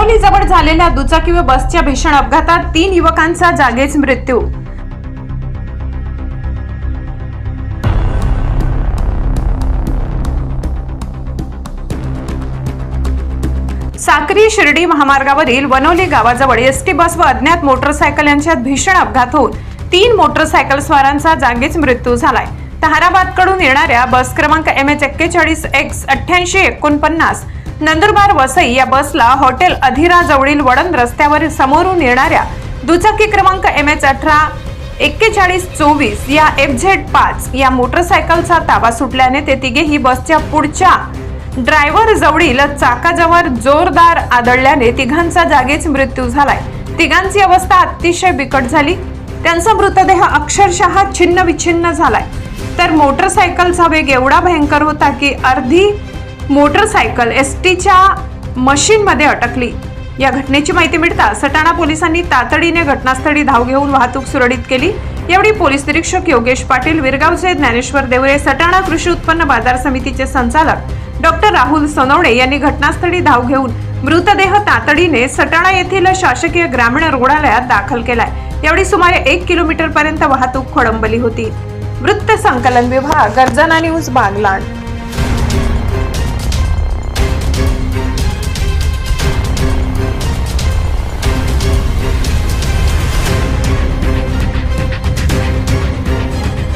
वनवली जवळ झालेल्या दुचाकी व बसच्या भीषण अपघातात तीन युवकांचा जागीच मृत्यू. साक्री शिर्डी महामार्गावरील वनोली गावाजवळ एसटी बस व अज्ञात मोटरसायकल यांच्यात भीषण अपघात होऊन तीन मोटरसायकल स्वारांचा जागीच मृत्यू झालाय. तहाराबादकडून येणाऱ्या बस क्रमांक एम एच एक्केचाळीस एक्स अठ्ठ्याऐंशी एकोणपन्नास नंदुरबार वसई या बसला हॉटेल अधिरा जवळील वडन रस्त्यावर समोरून येणाऱ्या दुचाकी क्रमांक एम एच अठरा एक्केचाळीस चोवीस या एफ झेड पाच या मोटरसायकलचा ताबा सुटल्याने ते तिघेही बसच्या पुढच्या ड्रायव्हर जवळील चाकाजवळ जोरदार आदळल्याने तिघांचा जागीच मृत्यू झालाय. तिघांची अवस्था अतिशय बिकट झाली. त्यांचा मृतदेह अक्षरशः छिन्न विछिन्न झालाय. तर मोटरसायकलचा वेग एवढा भयंकर होता की अर्धी मोटरसायकल एस टीच्या मशीनमध्ये अटकली. या घटनेची माहिती मिळता सटाणा पोलिसांनी तातडीने घटनास्थळी धाव घेऊन वाहतूक सुरळीत केली. यावेळी पोलीस निरीक्षक योगेश पाटील विरगावचे ज्ञानेश्वर देवरे सटाणा कृषी उत्पन्न बाजार समितीचे संचालक डॉक्टर राहुल सोनवणे यांनी घटनास्थळी धाव घेऊन मृतदेह तातडीने सटाणा येथील शासकीय ग्रामीण रुग्णालयात दाखल केलाय. यावेळी सुमारे एक किलोमीटर पर्यंत वाहतूक खोळंबली होती. वृत्त संकलन विभाग गर्जना न्यूज बागलाण